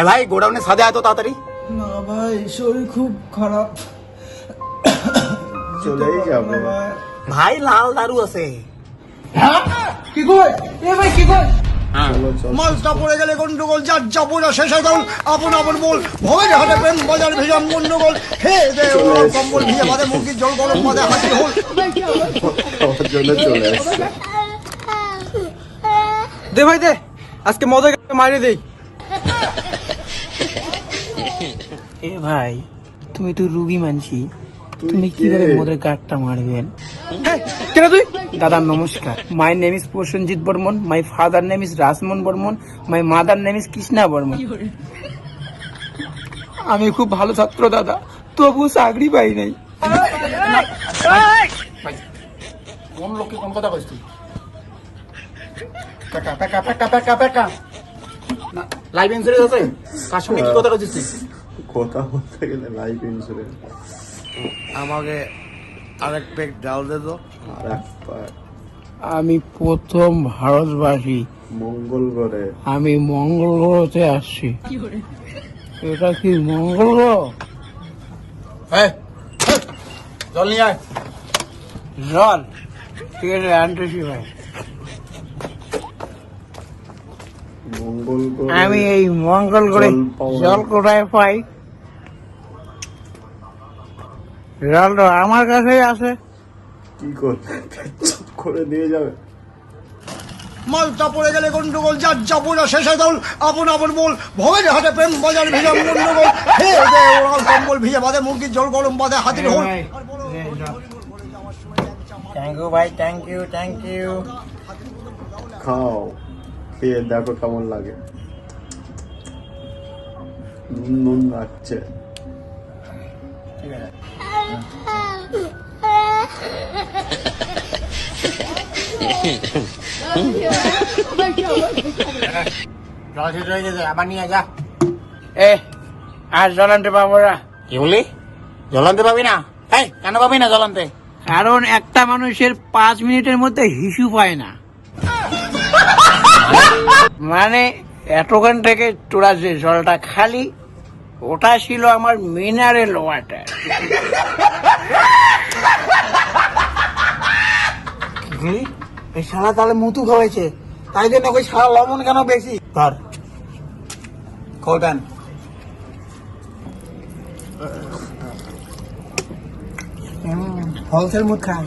এ ভাই গোডাউনে সাদে আয় তো তাড়াতাড়ি? না ভাই শরীর খুব খারাপ। চলেই যাবে। ভাই। লাল দারু আছে। হ্যাঁ? কি কই এ ভাই কি কই চলো মালটা পড়ে গেলে গন্ডগোল যার যাব না শেষে দল আপন আপন বল। ভবের হাটে প্রেম বাজার ভেজাম গন্ডগোল। হে দে কম্বল ভিজে বাদে মুরগির জল গরম বাদে হাসি হল। দে ভাই দে। আজকে মজা মারিয়ে দেই। এ ভাই তুমি তো রুগী মানছি। তুমি কীভাবে মোদের গাড়টা মারবেন? হ্যাঁ, কেন তুই? দাদা নমস্কার। My name is Prasenjit Barman my father name is Rasmohan Barman my mother name is Krishna Barman আমি খুব ভালো ছাত্র দাদা। তবু চাকরি পাই নাই। কোন লোককে কোন কথা কইছিস তুই? পেকা পেকা পেকা পেকা না লাইফ ইন্স্যুরেন্স আছে? কার সঙ্গে কি কথা কইছিস কথা বলতে গেলে লাইফ ইন্স্যুরেন্স আমাকে আরেক পেক ডাল দে তো। আর একবার আমি প্রথম ভারতবাসী। মঙ্গল করে আমি মঙ্গল গ্রহতে আসছি এটা কি মঙ্গল গ্রহ জল নিয়ে আয়। জল? ঠিক আছে আনতেছি ভাই। আমি এই মঙ্গল করে জল কোথায় পাই? তো আমার কাছেই আছে। কি করবে? চুপ করে দিয়ে যাবে। মালটা পড়ে গেলে গন্ডগোল যার যাব না শেষে দল আপন আপন বল ভবের হাটে প্রেম বাজার ভেজাম গন্ডগোল। হে দে ওরাল কম্বল ভিজে বাদে মুরগির জল গরম বাদে হাতির হল। থ্যাংক ইউ ভাই। থ্যাংক ইউ থ্যাংক ইউ খাও। খেয়ে দেখো কেমন লাগে। নুন নুন লাগছে। হয়ে গেছে আবার নিয়ে যা এ আর না কি বলি জল পাবি না? এই কেন পাবি না জল কারণ একটা মানুষের পাঁচ মিনিটের মধ্যে হিসু পায় না। মানে এতক্ষণ থেকে তোরা যে জলটা খালি ওটা ছিল আমার মিনারেল ওয়াটার এই শালা তাহলে মুতু খাওয়াইছে। তাই জন্য ওই শালা লবণ কেন বেশি? ধর। খোলবেন হলসেল মুখ খান